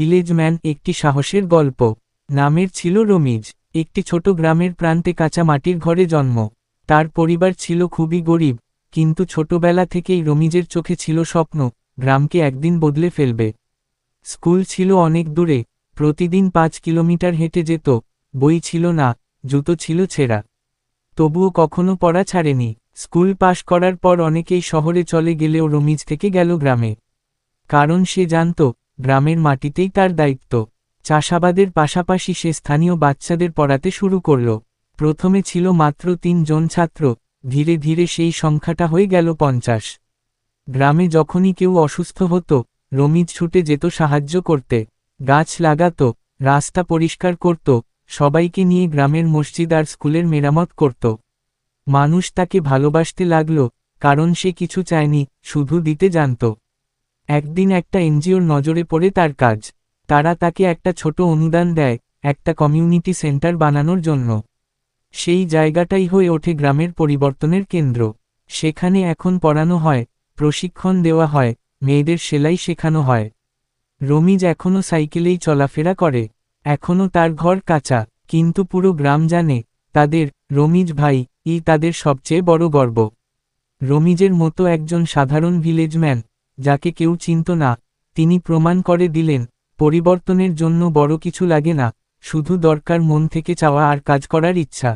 ভিলেজম্যান একটি সাহসের গল্প। নামের ছিল রমিজ, একটি ছোট গ্রামের প্রান্তে কাঁচা মাটির ঘরে জন্ম। তার পরিবার ছিল খুবই গরিব, কিন্তু ছোটবেলা থেকেই রমিজের চোখে ছিল স্বপ্ন, গ্রামকে একদিন বদলে ফেলবে। স্কুল ছিল অনেক দূরে, প্রতিদিন পাঁচ কিলোমিটার হেঁটে যেত, বই ছিল না, জুতো ছিল ছেঁড়া। তবুও কখনো পড়া ছাড়েনি। স্কুল পাশ করার পর অনেকেই শহরে চলে গেলেও রমিজ থেকে গেল গ্রামে। কারণ সে জানত গ্রামের মাটিতেই তার দায়িত্ব। চাষাবাদের পাশাপাশি সে স্থানীয় বাচ্চাদের পড়াতে শুরু করল। প্রথমে ছিল মাত্র তিনজন ছাত্র, ধীরে ধীরে সেই সংখ্যাটা হয়ে গেল পঞ্চাশ। গ্রামে যখনই কেউ অসুস্থ হতো, রমিজ ছুটে যেত সাহায্য করতে। গাছ লাগাত, রাস্তা পরিষ্কার করত, সবাইকে নিয়ে গ্রামের মসজিদ আর স্কুলের মেরামত করত। মানুষ তাকে ভালোবাসতে লাগল, কারণ সে কিছু চায়নি, শুধু দিতে জানত। একদিন একটা এনজিওর নজরে পড়ে তার কাজ। তারা তাকে একটা ছোট অনুদান দেয়, একটা কমিউনিটি সেন্টার বানানোর জন্য। সেই জায়গাটাই হয়ে ওঠে গ্রামের পরিবর্তনের কেন্দ্র। সেখানে এখন পড়ানো হয়, প্রশিক্ষণ দেওয়া হয়, মেয়েদের সেলাই শেখানো হয়। রমিজ এখনও সাইকেলেই চলাফেরা করে। এখনও তার ঘর কাঁচা, কিন্তু পুরো গ্রাম জানে, তাদের, রমিজ ভাই, ই তাদের সবচেয়ে বড় গর্ব। রমিজের মতো একজন সাধারণ ভিলেজম্যান যাকে কেউ চিনত না, তিনি প্রমাণ করে দিলেন, পরিবর্তনের জন্য বড় কিছু লাগে না, শুধু দরকার মন থেকে চাওয়া আর কাজ করার ইচ্ছা।